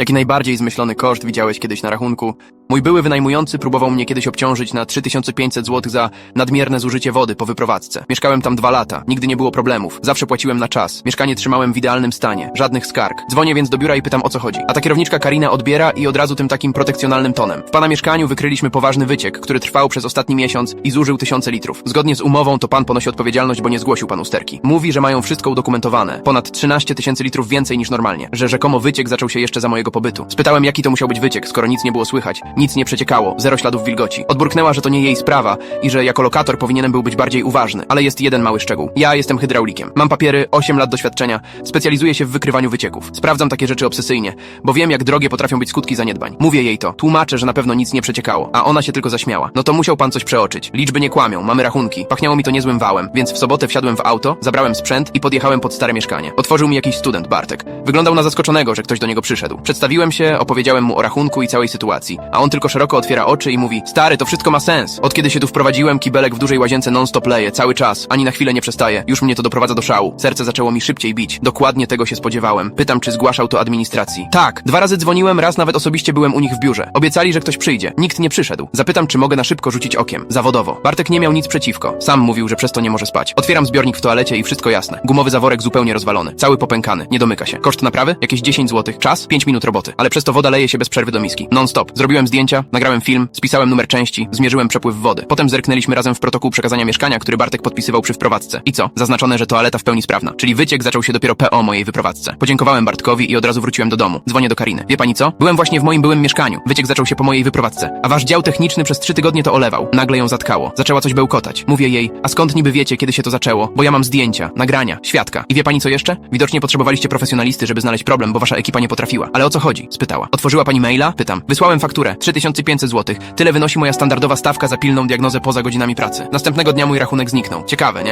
Jaki najbardziej zmyślony koszt widziałeś kiedyś na rachunku? Mój były wynajmujący próbował mnie kiedyś obciążyć na 3500 zł za nadmierne zużycie wody po wyprowadzce. Mieszkałem tam dwa lata, nigdy nie było problemów, zawsze płaciłem na czas. Mieszkanie trzymałem w idealnym stanie, żadnych skarg. Dzwonię więc do biura i pytam o co chodzi. A ta kierowniczka Karina odbiera i od razu tym takim protekcjonalnym tonem. W pana mieszkaniu wykryliśmy poważny wyciek, który trwał przez ostatni miesiąc i zużył tysiące litrów. Zgodnie z umową to pan ponosi odpowiedzialność, bo nie zgłosił pan usterki. Mówi, że mają wszystko udokumentowane. Ponad 13 tysięcy litrów więcej niż normalnie. Że rzekomo wyciek zaczął się jeszcze za mojego pobytu. Spytałem, jaki to musiał być wyciek, skoro nic nie było słychać, nic nie przeciekało, zero śladów wilgoci. Odburknęła, że to nie jej sprawa i że jako lokator powinienem był być bardziej uważny. Ale jest jeden mały szczegół. Ja jestem hydraulikiem. Mam papiery, 8 lat doświadczenia, specjalizuję się w wykrywaniu wycieków. Sprawdzam takie rzeczy obsesyjnie, bo wiem, jak drogie potrafią być skutki zaniedbań. Mówię jej to, tłumaczę, że na pewno nic nie przeciekało, a ona się tylko zaśmiała. No to musiał pan coś przeoczyć. Liczby nie kłamią, mamy rachunki. Pachniało mi to niezłym wałem, więc w sobotę wsiadłem w auto, zabrałem sprzęt i podjechałem pod stare mieszkanie. Otworzył mi jakiś student, Bartek. Wyglądał na zaskoczonego, że ktoś do niego przyszedł. Przedstawiłem się, opowiedziałem mu o rachunku i całej sytuacji, a on tylko szeroko otwiera oczy i mówi: Stary, to wszystko ma sens. Od kiedy się tu wprowadziłem, kibelek w dużej łazience non-stop leje, cały czas, ani na chwilę nie przestaje. Już mnie to doprowadza do szału. Serce zaczęło mi szybciej bić. Dokładnie tego się spodziewałem. Pytam, czy zgłaszał to administracji. Tak, dwa razy dzwoniłem, raz nawet osobiście byłem u nich w biurze. Obiecali, że ktoś przyjdzie. Nikt nie przyszedł. Zapytam, czy mogę na szybko rzucić okiem. Zawodowo. Bartek nie miał nic przeciwko. Sam mówił, że przez to nie może spać. Otwieram zbiornik w toalecie i wszystko jasne. Gumowy zaworek zupełnie rozwalony. Cały popękany. Nie domyka się. Koszt naprawy? Jakieś 10 zł. Czas? 5 minut roboty. Ale przez to woda leje się bez przerwy do miski. Non-stop. Zrobiłem zdjęcia, nagrałem film, spisałem numer części, zmierzyłem przepływ wody. Potem zerknęliśmy razem w protokół przekazania mieszkania, który Bartek podpisywał przy wprowadzce. I co? Zaznaczone, że toaleta w pełni sprawna. Czyli wyciek zaczął się dopiero po mojej wyprowadzce. Podziękowałem Bartkowi i od razu wróciłem do domu. Dzwonię do Kariny. Wie pani co? Byłem właśnie w moim byłym mieszkaniu. Wyciek zaczął się po mojej wyprowadzce. A wasz dział techniczny przez trzy tygodnie to olewał. Nagle ją zatkało. Zaczęła coś bełkotać. Mówię jej, a skąd niby wiecie, kiedy się to zaczęło? Bo ja mam zdjęcia, nagrania, świadka. I wie pani co jeszcze? Widocznie potrzebowaliście profesjonalisty, żeby znaleźć problem, bo wasza ekipa nie potrafiła. Ale o co chodzi? Spytała. Otworzyła pani maila? Pytam. Wysłałem fakturę. 3500 zł. Tyle wynosi moja standardowa stawka za pilną diagnozę poza godzinami pracy. Następnego dnia mój rachunek zniknął. Ciekawe, nie?